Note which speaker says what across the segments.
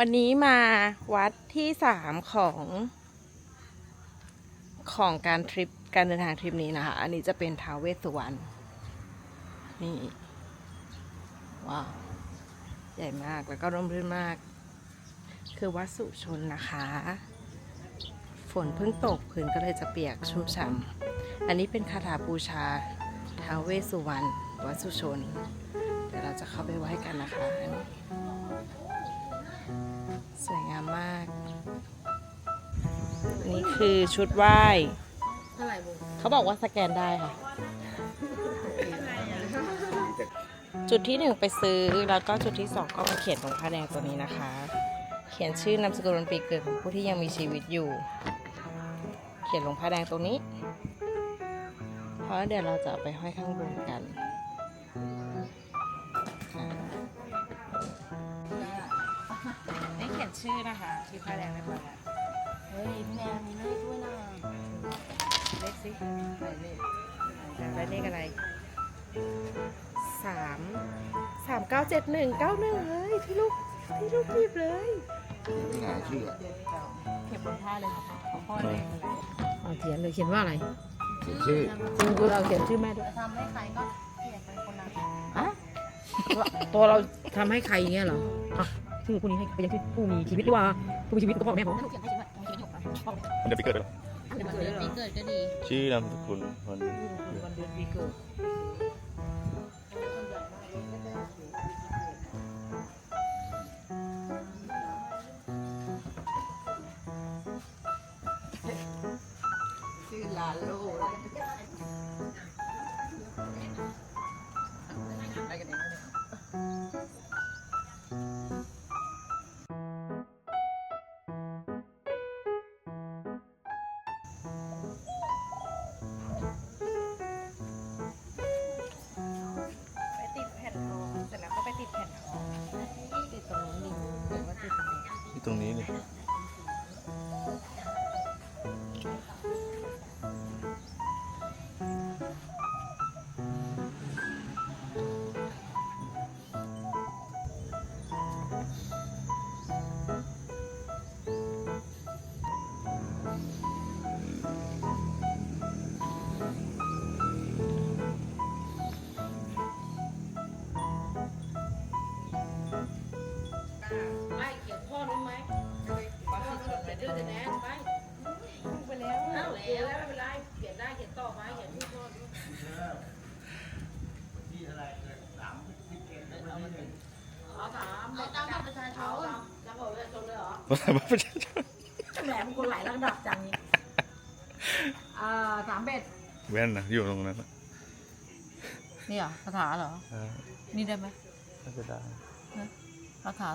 Speaker 1: วันนี้มาวัดที่สามของ ของการทริปการเดินทางทริปนี้นะคะ อันนี้จะเป็นท้าวเวสสุวรรณนี่ ว้าว ใหญ่มากแล้วก็ร่มรื่นมาก คือวัดสุชนนะคะ ฝนเพิ่งตกพื้นก็เลยจะเปียกชุ่มฉ่ำอันนี้เป็นคาถาบูชาท้าวเวสสุวรรณวัดสุชน เดี๋ยวเราจะเข้าไปไหว้กันนะคะอันนี้ามมาก นี่คือชุดไหว้
Speaker 2: เท่าไหร่บุ
Speaker 1: เขาบอกว่าสแกนได้ค่ะ จุดที่หนึ่งไปซื้อแล้วก็จุดที่สองก็มาเขียนตรงผ้าแดงตัวนี้นะคะ เขียนชื่อนามสกุลวันปีเกิดของผู้ที่ยังมีชีวิตอยู่ เขียนลงผ้าแดงตรงนี้ เพราะเดี๋ยวเราจะเอาไปห้อยข้างบนกัน ชื่อนะคะที่ผ้าแดงเรียบร้อยแล้ว
Speaker 2: เฮ้ยพี่แนนมีเลขด้วยนะ
Speaker 1: เลขสิใส่เลขอยากได้เลขอะไรสามสามเก้าเจ็ดหนึ่งเก้าหนึ่งเลยพี่ลูกพี่ลูกหยิบเลย
Speaker 3: ไม่น่าเชื่อ
Speaker 1: เก็บบนผ้าเลยนะคะของพ่อเลย
Speaker 2: เอาเขียนเลยเขียนว่าอะไร
Speaker 3: เขียนชื่อ
Speaker 2: คุณคุณเอาเขียนชื่อแม่ด้วย
Speaker 4: ทำให้ใครก็เขียนไปคนนั้น
Speaker 2: อะตัวเราทำให้ใครอย่างเงี้ยเหรอ ชื่อคุณนี้ให้ไปยังชื่อผู้มีชีวิตหรือว่าผู้มีชีวิตก็พ่อกับแม่ผม
Speaker 4: ถูกเขียนให้ชีวิตมีชีวิตอยู่ค่ะ
Speaker 5: มันจะไปเกิดไปหรอ
Speaker 4: วันเกิดปีเกิดก็ดี
Speaker 5: ชื่อนามสกุลคน
Speaker 2: วันเดือนปีเกิด
Speaker 1: นี้ที่ตรงนี้
Speaker 2: ช
Speaker 4: น
Speaker 2: เลยเหรอ
Speaker 5: ภาษาบ้านประชาชน
Speaker 2: แหมมึงคนหลายระดับจังนี่อ่าสามเบ็ด
Speaker 5: แว่นนะอยู่ตรงนั้นนะ
Speaker 2: นี่เหรอคาถาเหรอ
Speaker 5: อ่า
Speaker 2: นี่ได้ไหม
Speaker 5: น่าจะได้
Speaker 2: คาถา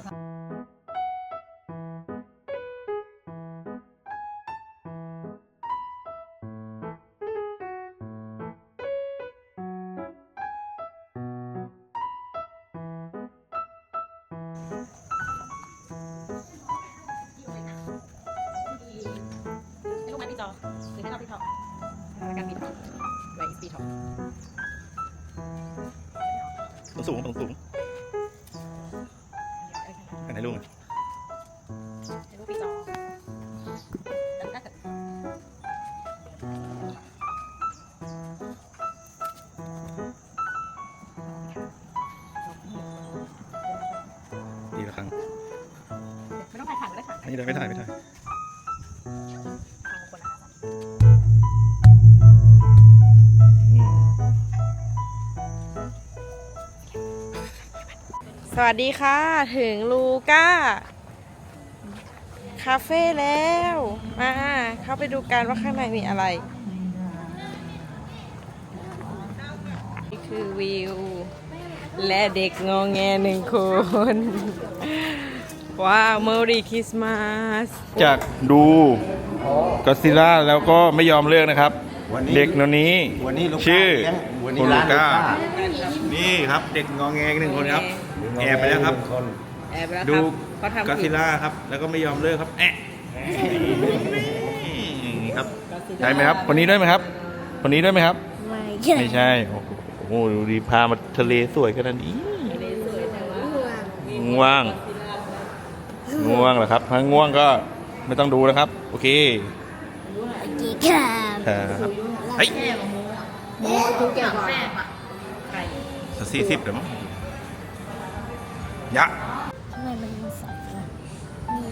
Speaker 1: จอหรือให้เราปีทองแล้วกันปีทองไว้ปีทอง
Speaker 5: ต้องสูงต้องสูงอันไหนลุง
Speaker 1: ให้ลูกปีจอแล้วก็
Speaker 5: ดีละครั้ง
Speaker 1: ไม่ต้องถ่ายถ่ายก็ได้ค่ะ
Speaker 5: อันนี้ได้ไม่ถ่ายไม่ถ่าย
Speaker 1: วัสดีค่ะ ถึงลูก้า คาเฟ่แล้ว มาเข้าไปดูกันว่าข้างในมีอะไร นี่คือวิว และเด็กงองแงหนึ่งคน ว้าวเมอรีคริสต์มาส
Speaker 5: จากดูก็ซิล่าแล้วก็ไม่ยอมเลิกนะครับ
Speaker 3: วันนี้
Speaker 5: เด็กคนนี้
Speaker 3: วันนี้ลูก
Speaker 5: ชื่อ
Speaker 3: เลี้ยงวันนี้
Speaker 5: คุณ
Speaker 3: ร้า
Speaker 5: ลู
Speaker 3: นลู
Speaker 5: ก้า
Speaker 3: ก้า
Speaker 5: นี่ครับเด็กงอแงอีกหนึ่งคนครับ แอบไปแล้วครับ
Speaker 3: คน
Speaker 1: แอบแล้วค
Speaker 5: ดู
Speaker 1: รับเขาทำ
Speaker 5: ก็
Speaker 1: ผิ
Speaker 5: ซิ
Speaker 1: ด
Speaker 5: ล่าครับ แล้วก็ไม่ยอมเลิกครับแอะนี่ครับใช่ไหมครับ คนนี้ด้วยไหมครับ คนนี้ด้วยไหมครับ ไม่ใช่โอ้โห ดูดีพามาทะเลสวยขนาดนี้ว่างง่วงเหรอครับถ้าง่วงก็ไม่ต้องดูนะครับ โอเค
Speaker 4: จีครับ
Speaker 5: ครับเฮ้ย
Speaker 2: โมทุกแก่ก่อน
Speaker 4: แม่ปะ
Speaker 5: สักสี่สิบเดี๋ยวมั้ง ยะ
Speaker 4: ทำไมมันมีสองอะนี่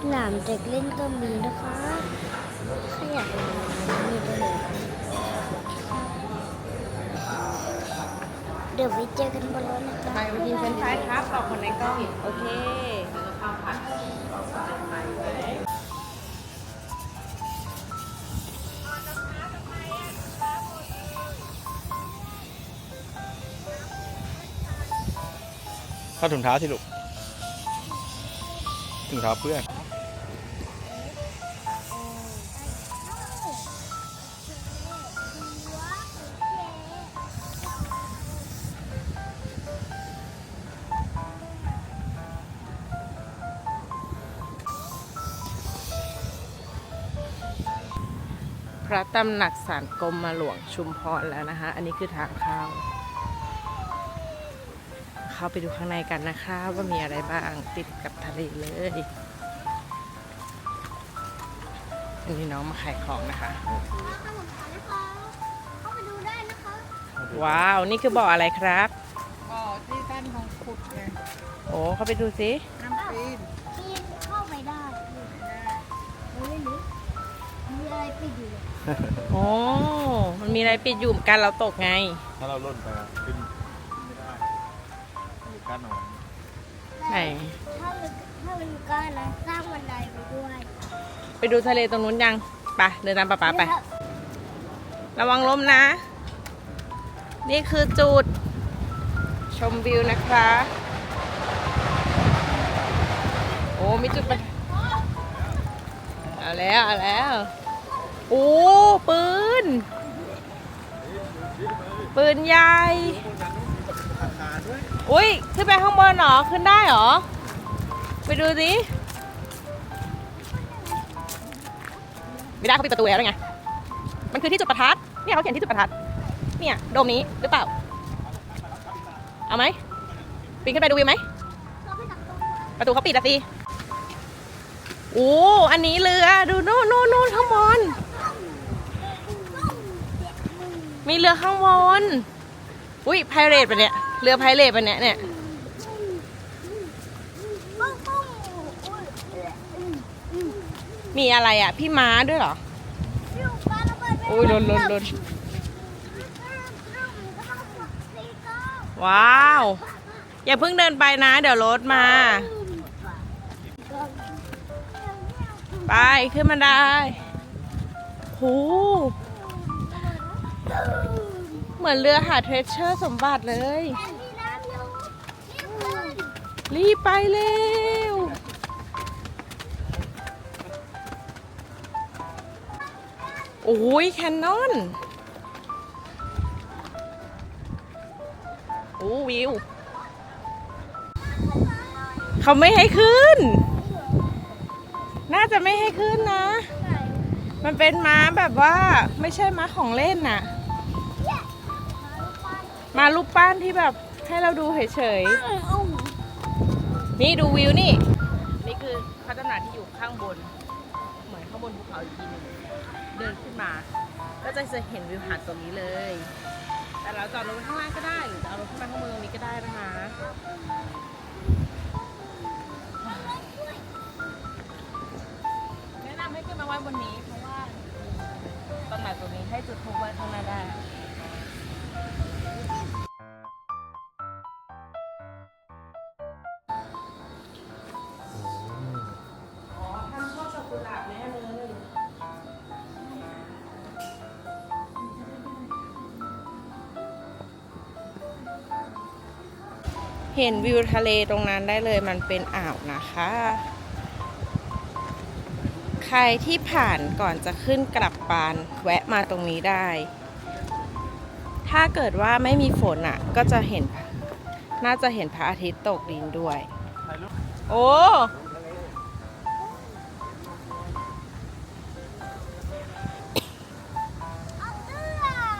Speaker 4: สนามเด็กเล่นก็มีนะคะถ้าอยากเล่นมีด้วยเลยเดี๋ยวไปเจอกันบนรถนะคะ
Speaker 1: ไปไปกินเฟรนช์ฟรายครับต่อคนในกล้อง โอเค
Speaker 5: เข้าถุงเท้าสิลูกถุงเท้าเพื่อน
Speaker 1: พระตำหนักสารกรมมาหลวงชุมพรแล้วนะคะ อันนี้คือทางเข้า เข้าไปดูข้างในกันนะคะ ว่ามีอะไรบ้างติดกับทะเลเลยอันนี้น้องมาขายของนะคะ
Speaker 4: เข้าไปดูได้นะคะ
Speaker 1: ว้าว นี่คือบ่ออะไรครับ
Speaker 2: ก็ที่ด้านของขุดไง
Speaker 1: โอ้เข้าไปดูสิ
Speaker 2: น้ำปีน
Speaker 4: ปีนเข้าไปได้ไม่ได้หรือมีอะไรปิดอยู่เลย
Speaker 1: โอ้มันมีอะไรปิดอยู่เหมือนกันเราตกไง
Speaker 5: ถ้าเราล่นไปอะขึ้น
Speaker 1: ไหน
Speaker 4: ถ้ามันถ้ามันก็นะสร้างบันไดไปด้วย
Speaker 1: ไปดูทะเลตรงนู้นยังไปเดินตามป๊าป๊าไป ระวังล้มนะ นี่คือจุด ชมวิวนะคะ โอ้มีจุดประเอาแล้วเอาแล้วโอ้ปืน ปืนใหญ่ อุ้ยขึ้นไปข้างบนเหรอ ขึ้นได้เหรอ ไปดูสิไม่ได้เขาปิดประตูแล้วไง มันคือที่จุดประทัด เนี่ยเขาเขียนที่จุดประทัด เนี่ยโดมนี้หรือเปล่า เอาไหมปีนขึ้นไปดูวิวไหม ประตูเขาปิดอะสิโอ้อันนี้เรือ ดูโน่นโน่นโน่นข้างบน มีเรือข้างบน อุ้ยพายเรทปะเนี่ย เรือพายเรทปะเนี่ยเนี่ยมีอะไรอะ พี่ม้าด้วยเหรอโอ้ยลนลนลนว้าว อย่าเพิ่งเดินไปนะ เดี๋ยวรถมา ไป ขึ้นมาได้โหเหมือนเรือหาเทรเชอร์สมบัติเลย รีบไปเร็ว โอ้ยแคนนอน โอ้วิว เขาไม่ให้ขึ้น น่าจะไม่ให้ขึ้นนะ มันเป็นม้าแบบว่าไม่ใช่ม้าของเล่นน่ะ มารูปปั้นที่แบบให้เราดูเฉยๆ นี่ดูวิวนี่ นี่คือพระตำหนักที่อยู่ข้างบน เหมือนข้างบนภูเขาอีกทีหนึงเดินขึ้นมา ก็จะเห็นวิวหาดตรงนี้เลย แต่เราจอดรถข้างล่างก็ได้หรือจะเอารถขึ้นมาข้างบนตรงนี้ก็ได้นะคะแนะนำให้ขึ้นมาไว้บนนี้เพราะว่าตำหนักตรงนี้ให้จุดพลุไว้ข้างหน้าได้ เห็นวิวทะเลตรงนั้นได้เลยมันเป็นอ่าวนะคะ ใครที่ผ่านก่อนจะขึ้นกลับปานแวะมาตรงนี้ได้ ถ้าเกิดว่าไม่มีฝนอะ ก็จะเห็น น่าจะเห็นพระอาทิตย์ตกดินด้วย โอ้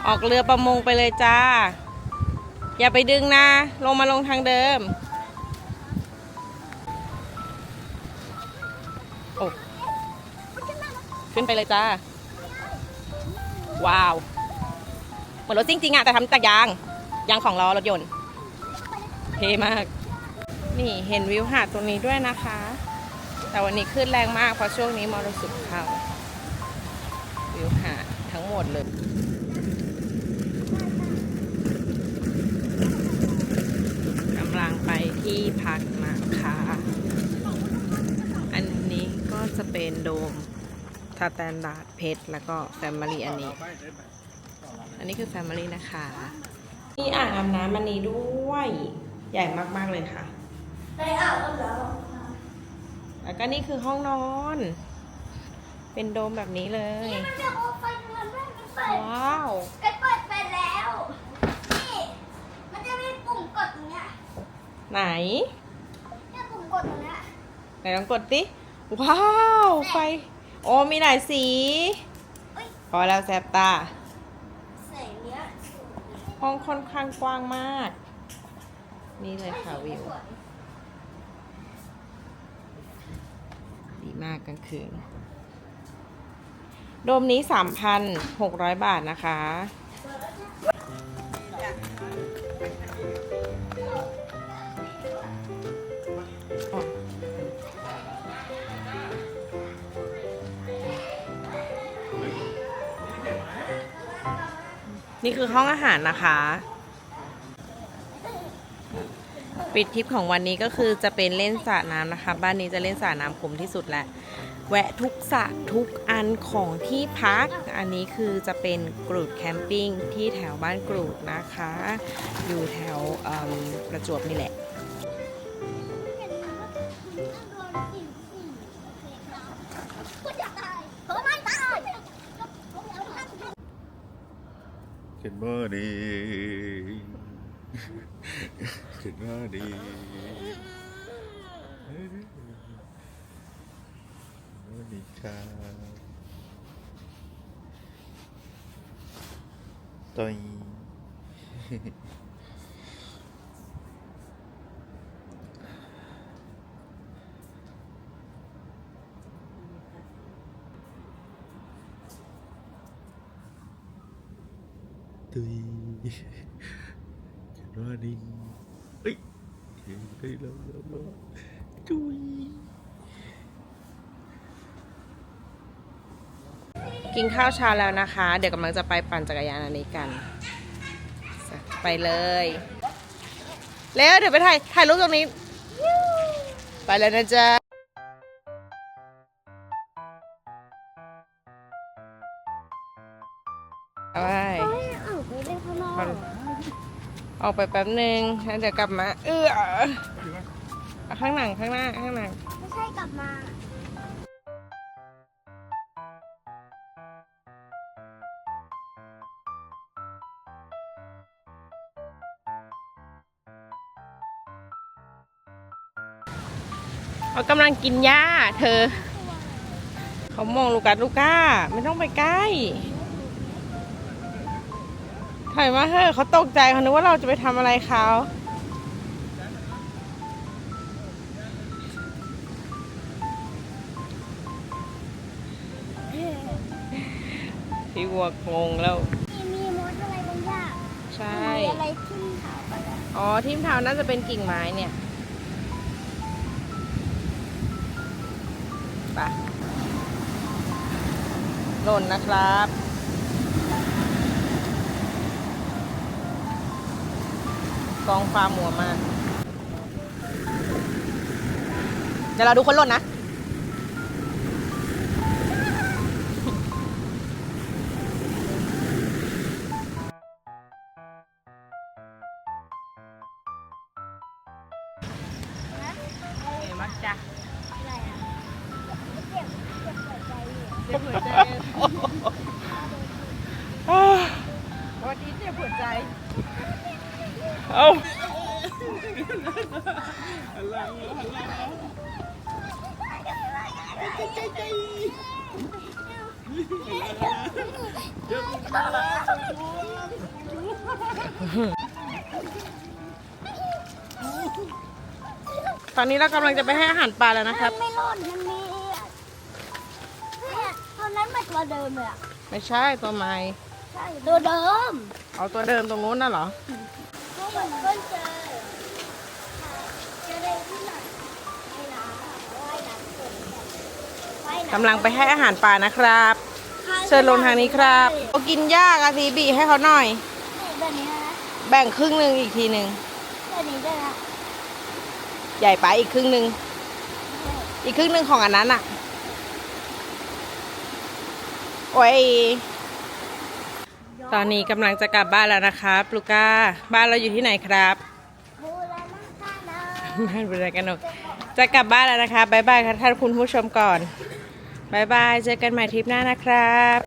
Speaker 1: ออกเรือประมงไปเลยจ้า อย่าไปดึงนะ ลงมาลงทางเดิม โอ้ขึ้นไปเลยจ้า ว้าว เหมือนรถจริงๆอะแต่ทำจากยาง ยางของล้อรถยนต์ เท่มาก นี่เห็นวิวหาดตรงนี้ด้วยนะคะ แต่วันนี้ขึ้นแรงมากเพราะช่วงนี้มรสุมเข้า วิวหาดทั้งหมดเลย กำลังไป ที่พักนะคะอันนี้ก็จะเป็นโดมสแตนดาร์ดเพชรแล้วก็แฟมิลี่อันนี้ อันนี้คือแฟมิลี่นะคะมีอ่างอาบน้ำอันนี้ด้วย ใหญ่มากๆเลยค่ะแล้วก็นี่คือห้องนอน เป็นโดมแบบนี้เลย
Speaker 4: มันจะโอไฟมันไม่มันเปิด
Speaker 1: ว้าว
Speaker 4: ไอ้เปิดไปแล้ว นี่ มันจะมีปุ่มกดตรงเนี้ย
Speaker 1: ไหน
Speaker 4: เนี่ยปุ่มกดตรงเนี้ย
Speaker 1: ไห นลองกดดิว้าว ไฟ โอ้มีหลายสี
Speaker 4: เอ้ย
Speaker 1: พอแล้วแซบตา
Speaker 4: แสงเนี้ย
Speaker 1: ห้องค่อนข้างกว้างมาก นี่เลยค่ะวิว ดีมากกลางคืนโดมนี้ 3,600 บาทนะคะ นี่คือห้องอาหารนะคะ ปิดทริปของวันนี้ก็คือจะเป็นเล่นสระน้ำนะคะ บ้านนี้จะเล่นสระน้ำคุ้มที่สุดแหละแวะทุกสระทุกอันของที่พัก อันนี้คือจะเป็นกรูดแคมปิ้งที่แถวบ้านกรูดนะคะ อยู่แถวเอิ่มประจวบนี่แหละ
Speaker 5: Good morning Good morning Morning ครับตอยตุ running เอ้ยเฮ้ยเฮ้ยเราเราเราจุย
Speaker 1: กินข้าวเช้าแล้วนะคะ เดี๋ยวกำลังจะไปปั่นจักรยานอันนี้กัน ไปเลย แล้วเดี๋ยวไปถ่ายถ่ายรูปตรงนี้ ไปแล้วนะจ๊ะ
Speaker 4: ออกไป
Speaker 1: แป๊บหนึ่งแล้วเดี๋ยวกลับมา เออเอาข้างหลังข้างหน้าข้างหลัง
Speaker 4: ไม่ใช่กลับมา
Speaker 1: เขากำลังกินหญ้าเธอ เขามองลูกัสลูก้า ไม่ต้องไปใกล้ ถอยมาเถอะเขาตกใจเขานึกว่าเราจะไปทำอะไรเขาพี่วัวงงแล้ว
Speaker 4: มีมีมดอะไรบางอย่าง
Speaker 1: ใช่
Speaker 4: มีอะไรขึ้นเขาไปแล้ว
Speaker 1: อ๋อทิมเท้าน่าจะเป็นกิ่งไม้เนี่ยไปหล่นนะครับ กองฟ้ามัวมาก เดี๋ยวเราดูคนหล่นนะเห็นมั้จ้ะ
Speaker 4: อะไรอะเจ็บเจ็บหัวใจ
Speaker 1: เอ้า
Speaker 4: เต
Speaker 1: อนนี้เรากำลังจะไปให้อาหารปลาแล้วนะครับ
Speaker 4: มันไม่รอดมันมีเนี่ยตอนนั้นมันตัวเดิมเลยอะ
Speaker 1: ไม่ใช่ตัวไม้
Speaker 4: ใช่ ตัวเดิม
Speaker 1: เอาตัวเดิมตรงนู้นน่ะเหรอ
Speaker 4: เพราะมันเจอเจอได้ที่ไหนในน้ำอะว่ายน้ำเก่งว่ายน้ำ
Speaker 1: กำลังไปให้อาหารปลานะครับ เชิญลงทางนี้ครับเขากินหญ้ากะทีบีให้เขาหน่อย
Speaker 4: แบบนี้นะ
Speaker 1: แบ่งครึ่งหนึ่งอีกทีหนึ่ง
Speaker 4: แบบนี้ด้วยนะ
Speaker 1: ใหญ่ไปอีกครึ่งหนึ่งอีกครึ่งหนึ่งของอันนั้นอะ โอ้ย ตอนนี้กำลังจะกลับบ้านแล้วนะครับลูก้า บ้านเราอยู่ที่ไหนครับ
Speaker 4: บูรณาการนะ
Speaker 1: บ้านบุรีกันนกจะกลับบ้านแล้วนะคะบ๊ายบายค่ะท่านคุณผู้ชมก่อนบ๊ายบาย เจอกันใหม่ทริปหน้านะครับ